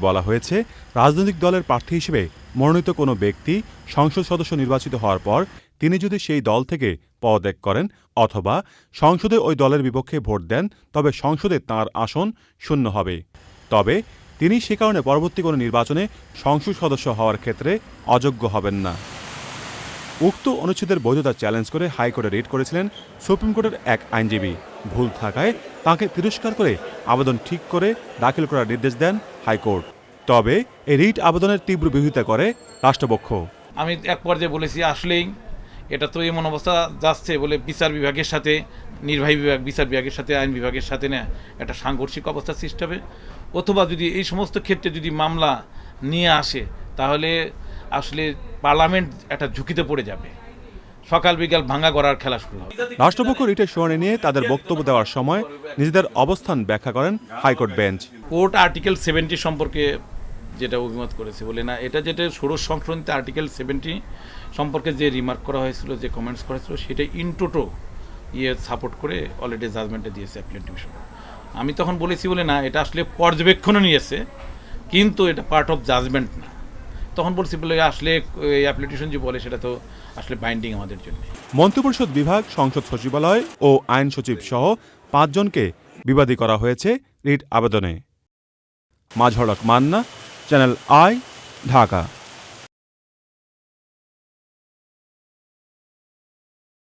বলা হয়েছে, রাজনৈতিক দলের প্রার্থী হিসেবে মনোনীত কোনো ব্যক্তি সংসদ সদস্য নির্বাচিত হওয়ার পর তিনি যদি সেই দল থেকে পদত্যাগ করেন অথবা সংসদে ওই দলের বিপক্ষে ভোট দেন, তবে সংসদে তার আসন শূন্য হবে। তবে তিনি সে কারণে পরবর্তী কোনো নির্বাচনে সংসদ সদস্য হওয়ার ক্ষেত্রে অযোগ্য হবেন না। উক্ত অনুচ্ছেদের বৈধতা চ্যালেঞ্জ করে হাইকোর্টে রিট করেছিলেন সুপ্রিম কোর্টের এক আইনজীবী। ভুল থাকায় তাকে তিরস্কার করে আবেদন ঠিক করে দাখিল করার নির্দেশ দেন হাইকোর্ট। তবে এই রিট আবেদনের তীব্র বিরোধিতা করে রাষ্ট্রপক্ষ। আমি এক পর্যায়ে বলেছি, আসলেই এটা তো এমন অবস্থা যাচ্ছে বলে বিচার বিভাগের সাথে, নির্বাহী বিভাগ, বিচার বিভাগের সাথে, আইন বিভাগের সাথে না, একটা সাংঘর্ষিক অবস্থা সৃষ্টি হবে। অথবা যদি এই সমস্ত ক্ষেত্রে যদি মামলা নিয়ে আসে, তাহলে আসলে পার্লামেন্ট একটা ঝুঁকিতে পড়ে যাবে। সকাল বিকাল ভাঙা করার খেলা শুরু হবে। রাষ্ট্রপক্ষ রিটের শুনানি নিয়ে তাদের বক্তব্য দেওয়ার সময় নিজেদের অবস্থান ব্যাখ্যা করেন high court bench. Court article seventy সম্পর্কে যেটা অভিমত করেছে বলে না এটা যেটা ষোড়শ সংশোধনীতে আর্টিকেল সেভেন্টি সম্পর্কে যে রিমার্ক করা হয়েছিল যে কমেন্টস করা হয়েছিল সেটা ইনটোটো ইয়ে সাপোর্ট করে অলরেডি জাজমেন্টে দিয়েছে অ্যাপিলেট ডিভিশন আমি তখন বলেছি বলে না এটা আসলে পর্যবেক্ষণে নিয়েছে কিন্তু এটা পার্ট অফ জাজমেন্ট তখন বলছি বলে আসলে অ্যাপ্লিকেশন যে বলে, সেটা তো আসলে বাইন্ডিং আমাদের জন্য। মন্ত্রিপরিষদ বিভাগ, সংসদ সচিবালয় ও আইন সচিব সহ পাঁচজনকে বিবাদী করা হয়েছে রিট আবেদনে। মাঝরক মান্না, চ্যানেল আই, ঢাকা।